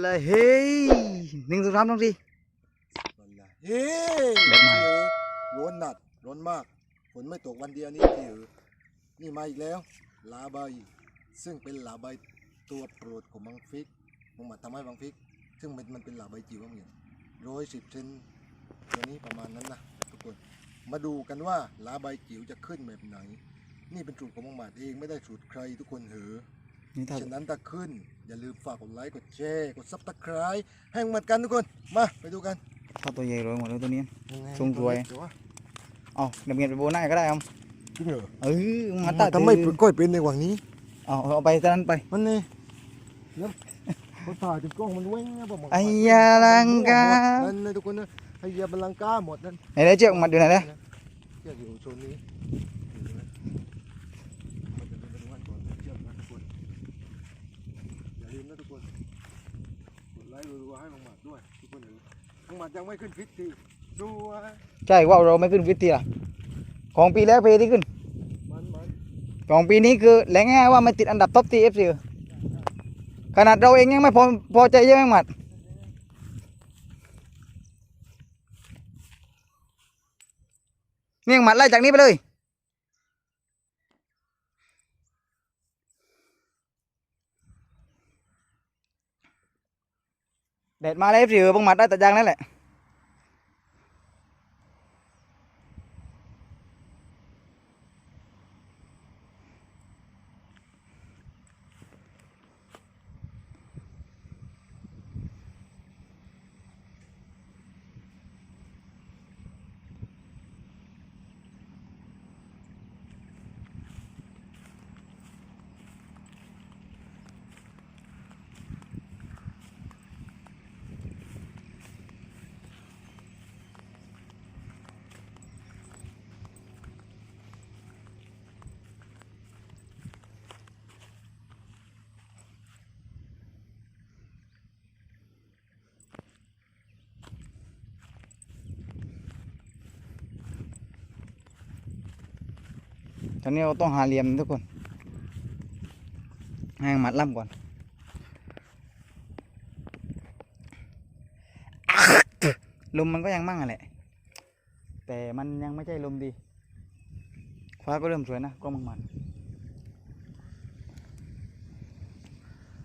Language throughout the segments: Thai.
เลยเฮ้ยหนึ่งสองสามต้องสินั่นแหละเฮ้เด็ดมาเออร้อนหนักร้อนมากฝนไม่ตกวันเดียวนี่พี่เออนี่มาอีกแล้วลาใบซึ่งเป็นลาใบตัวโปรดของบังฟิกมึงมาทำให้บังฟิก ซึ่งมันมันเป็นลาใบจิ๋วเหมือนร้อยสิบเซนตัวนี้ประมาณนั้นนะทุกคนมาดูกันว่าลาใบจิ๋วจะขึ้นแบบไหน นี่เป็นสูตรของบังหมัดเองไม่ได้สูตรใครทุกคนเหอะนี่ถ้าฉะนั้นถ้าขึ้น อย่าลืมฝากกดไลค์กดแชร์กดซับสไครต์ให้เหมือนกันทุกคนมาไปดูกันถ้าตัวใหญ่เลยหมดเลยตัวนี้ยังไงทรงสวยเดี๋วะเอ๋อเดี๋ยวเงียบไปโบนหน้าก็ได้เอาจริงเหรอเออมาตัดทำไมก้อยเป็นในวังนี้เอาเอาไปตอนนั้นไปมันนี่แล้วมันผ่าจุดกล้องมันเว้งนะผมบอกไอ้ยาลังกานั่นเลยทุกคนนะไอ้ยาบัลลังกาหมดนั่นไหนได้เชือกมัดอยู่ไหนเนี่ยเชือกอยู่โซนนี้อยู่นะมันจะเป็นวันก่อนเชือกนะทุกคนอย่าลืมนะทุกคนกดไลค์รัวๆให้บังหมัดด้วยทุกคนเดี๋ยวบังห มัดยังไม่ขึ้นฟิตทีดูว่าใช่ว่าเราไม่ขึ้นฟิตทีละของปีแล้วเพที่ขึ้น มันมันของปีนี้คือแหล่งง่ายๆว่ามันติดอันดับท็อปทีเอฟซีขนาดเราเองยังไม่พอพอใจเยอะแม่งหมัดเนี่ยหมัดไล่จากนี้ไปเลย เด็ดมาเลยเอฟซีบังหมัดได้แต่ยางนั่นแหละ อนนี้เราต้องหาเหลี่ยมทุกคนให้หมัดล่ำก่อนลมมันก็ยังมั่งอะแหละ แต่มันยังไม่ใช่ลมดีฟ้าก็เริ่มสวยนะกล้องมังมัน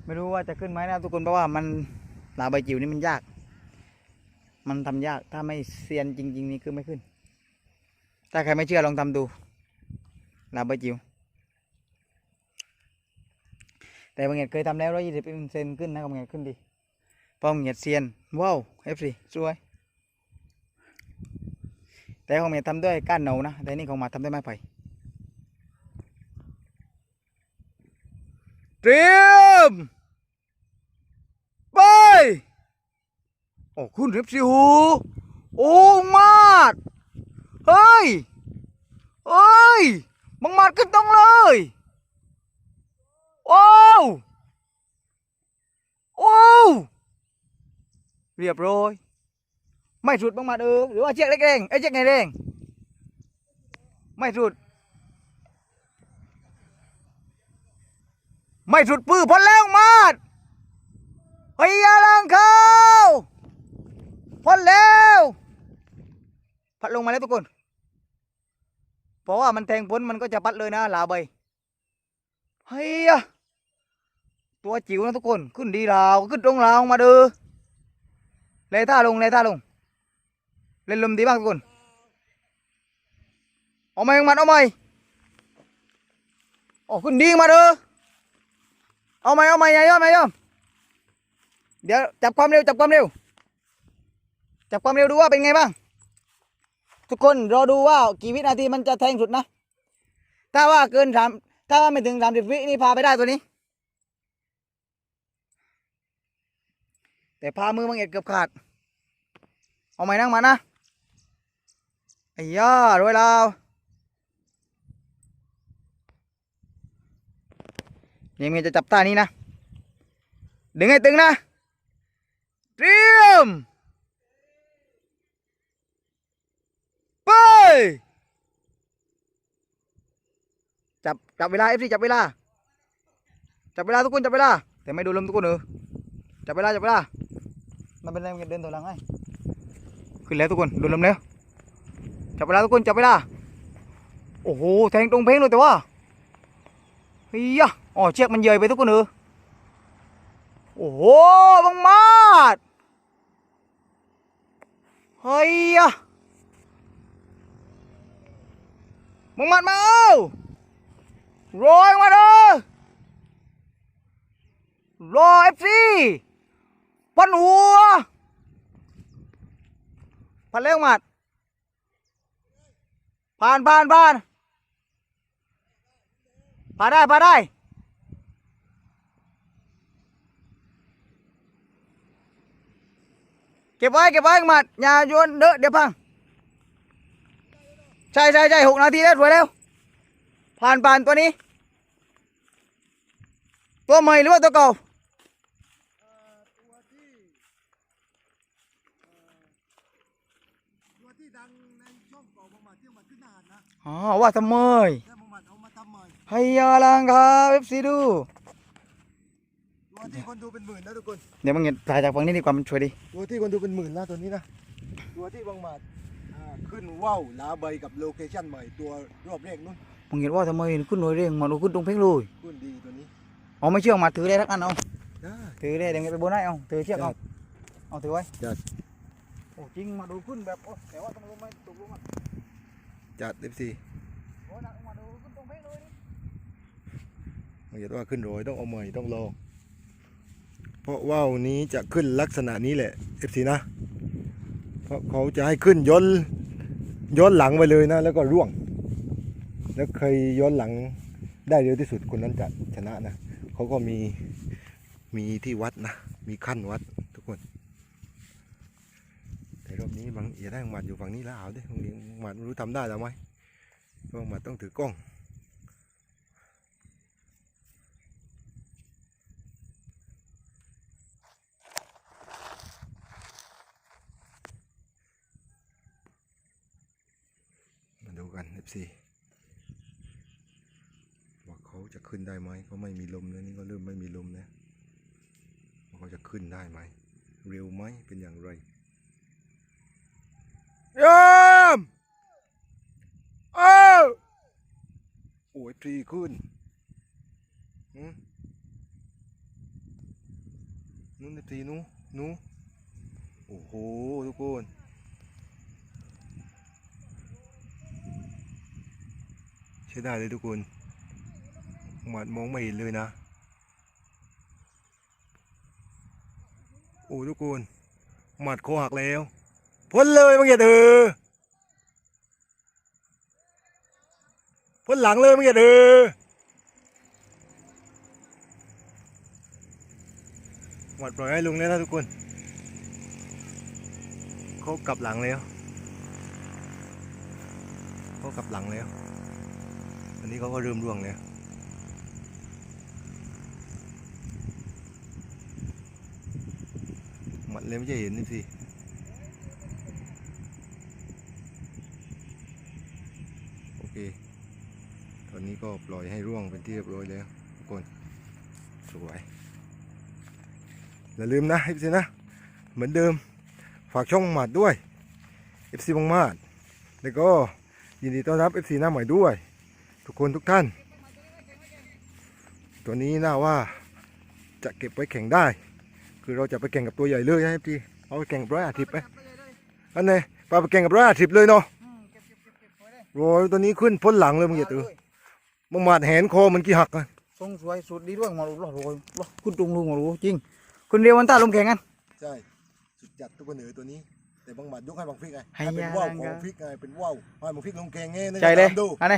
ไม่รู้ว่าจะขึ้นไหมนะทุกคนเพราะว่ามันหลาใบจิ๋วนี่มันยาก มันทำยากถ้าไม่เซียนจริง ๆ นี่คือไม่ขึ้น ถ้าใครไม่เชื่อลองทำดู ลาบะจิวแต่บางเงียดเคยทำแล้วร้อยยี่สิบเซนขึ้นนะบางเงียดขึ้นดีเพราะบางเงียดเซียนว้าวเอฟซีสวย แต่ของเมียทำด้วยก้านเหนานะ แต่นี่ของมาทำด้วยไม้ไผ่เตรียมไปโอ้คุณเรฟซีหูโอ้มาดเฮ้ยเอ้ย บังหมัดขึ้นต้องเลย โอ้วโอ้วเรียบร้อย ไม่สุดบังหมัดเออหรือว่าเชือกเล็กแรงไอ้เชือกไงแรงไม่สุด ไม่สุดปื้อพ้นแล้วมาดเฮียลังเขาพ้นแล้วพัดลงมาแล้วทุกคน เพราะว่ามันแทงพ้นมันก็จะปัดเลยนะลาใบเฮียตัวจิ๋วนะทุกคนขึ้นดีราวขึ้นตรงราวมาเด้อเลยท่าลงเลยท่าลง เล่นลมดีมากทุกคนเอาไหมมันเอาไหมโอ้ขึ้นดีมาเด้อเอาไหมเอาไหมยายยอมไหมยอมเดี๋ยวจับความเร็วจับความเร็วจับความเร็วดูว่าเป็นไงบ้าง ทุกคนรอดูว่ากี่วินาทีมันจะแทงสุดนะ ถ้าว่าเกินสามถ้าว่าไม่ถึงสามสิบวินี่พาไปได้ตัวนี้ แต่พามือมังเอ็ดเกือบขาด เอาไม่นั่งมานะไอ้ย่ารวยแล้วยังไงจะจับตานี้นะ ดึงให้ตึงนะ เตรียม ไปจับจับเวลาเอฟซีจับเวลา จับเวลาทุกคนจับเวลา แต่ไม่ดูลมทุกคนเออจับเวลาจับเวลา มันเป็นแรงเดินตัวหลังไงขึ้นแล้วทุกคนดูลมแล้ว จับเวลาทุกคนจับเวลา โอ้โหแทงตรงเพลงเลยแต่ว่าเฮียอ๋อเชือกมันเยยไปทุกคนเออโอ้โหบังมาดเฮีย บังมาดมาเอาโรยมาเด้อรอเอฟซีพันหัวพันเร็วหมัด ผ่านผ่านผ่านผ่านได้ผ่านได้เก็บไว้เก็บไว้หมัดอย่าโยนเด้อเดี๋ยวพัง ใช่ใช่ใช่หกนาทีแล้วสวยแล้ว ผ่านผ่านตัวนี้ ตัวใหม่หรือว่าตัวเก่าตัวที่ตัวที่ดังในช่องเก่าบางหมัดที่มันขึ้นนานนะอ๋อว่าทำไมแล้วบางหมัดเอามาทำใหม่ให้ยาลังครับเอฟซีดูตัวที่คนดูเป็นหมื่นนะทุกคน เดี๋ยวมึงเห็นถ่ายจากฝั่งนี้ดีกว่ามันช่วยดีตัวที่คนดูเป็นหมื่นนะตัวนี้นะ ตัวที่บางหมัดอ่า ขึ้นว่าวลาใบกับโลเคชั่นใหม่ตัวรอบแรกนู้นมึงเห็นว่าทำไมขึ้นหน่วยเร่งมาดูขึ้นตรงเพ่งเลยขึ้นดีตัวนี้อ๋อไม่เชื่อมาถือได้ทักอันเอาได้ถือได้เดี๋ยวไปบนได้เอาถือเชือกเอาจัดเอาถือไว้จัดโอ้จริงมาดูขึ้นแบบโอ้แต่ว่าต้องลงไม่ตกลงมาจัดเอฟซีโอ้หนักมาดูขึ้นตรงเพ่งเลยนี่มันจะว่าขึ้นโรยต้องเอาใหม่ต้องรอเพราะว่าวนี้จะขึ้นลักษณะนี้แหละเอฟซีนะเพราะเขาจะให้ขึ้นย้อน ย้อนหลังไปเลยนะ แล้วก็ร่วง แล้วเคยย้อนหลังได้เร็วที่สุดคนนั้นจะชนะนะเขาก็มีมีที่วัดนะ มีขั้นวัดทุกคน แต่รอบนี้บางอย่าได้บางหมัดอยู่ฝั่งนี้แล้วเอาดิบางทีหมัดไม่รู้ทำได้หรือไม่บางหมัดต้องถือกล้อง มาดูกัน FC ว่าเขาจะขึ้นได้ไหมเขาไม่มีลมแล้วนี่ก็เริ่มไม่มีลมนะว่าเขาจะขึ้นได้ไหมเร็วไหมเป็นอย่างไรยามเอ้าโอ้ยทรีขึ้นนู้นทรีนู้นนู้โอ้โหทุกคน ใช้ได้เลยทุกคนหมัดมองไม่เห็นเลยนะ โอ้ทุกคนหมัดคอหักแล้ว พ้นเลยมึงอย่าเถอพ้นหลังเลยมึงอย่าเถอหมัดปล่อยให้ลุงแล้วนะทุกคนเขากลับหลังแล้วเขากลับหลังแล้ว อันนี้เขาก็เริ่มร่วงแล้วหมัดเลยไม่ใช่เห็นนี่สิโอเค ตอนนี้ก็ปล่อยให้ร่วงเป็นที่เรียบร้อยแล้วทุกคนสวยอย่าลืมนะ FC นะ เหมือนเดิมฝากช่องหมัดด้วย FC บังมาดแล้วก็ยินดีต้อนรับ FC หน้าใหม่ด้วย ทุกคนทุกท่าน ตัวนี้น่าว่าจะเก็บไว้แข่งได้ คือเราจะไปแข่งกับตัวใหญ่เลยนะพี่เอาไปแข่งร้อยอาทิตย์ไหมอันไหนปาไปแข่งกับร้อยอาทิตย์เลยเนาะโอ้ยตัวนี้ขึ้นพ้นหลังเลยมึงอย่าตื่นมึงมาดแหนคอมันกี่หักอะทรงสวยสุดดีด้วยมาดูรอดโรยรอขึ้นตรงลุงมาดูจริงคุณเรียววันตาลงแข่งกันใช่สุดจัดตัวเหนือตัวนี้แต่บางหมัดยกให้บางฟิกไงให้เป็นว่าวลังของฟิกไงเป็นว่าวให้บางฟิกลงแข่งไงนะใจเลยตามดูอันไหน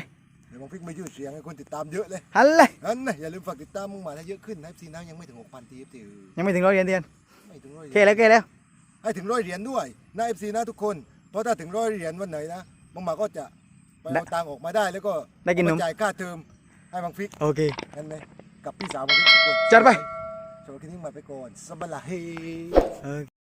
ดี๋ยวบางฟิกไม่ยืดเสียงให้คนติดตามเยอะเลยหันเลยนั่นนะอย่าลืมฝากติดตามมึงหมาให้เยอะขึ้นนะซีนะยังไม่ถึงหกพันทีเอฟซียังไม่ถึงร้อยเหรียญเดียนไม่ถึงร้อยเหเครียญแล้วเคแล้ว ให้ถึงร้อยเหรียญด้วยนะเอฟซีนะทุกคน เพราะถ้าถึงร้อยเหรียญวันไหนนะบางหมาก็จะไปเอาตังค์ออกมาได้แล้วก็ได้กินนเอามมาจ่ายค่าเทอมให้บางฟิกโอเคนั่นไหมกับพี่สาวบางฟิกทุกคนจัดไป สำหรับคลิปนี้มาไปก่อนสบัลลาเฮเออ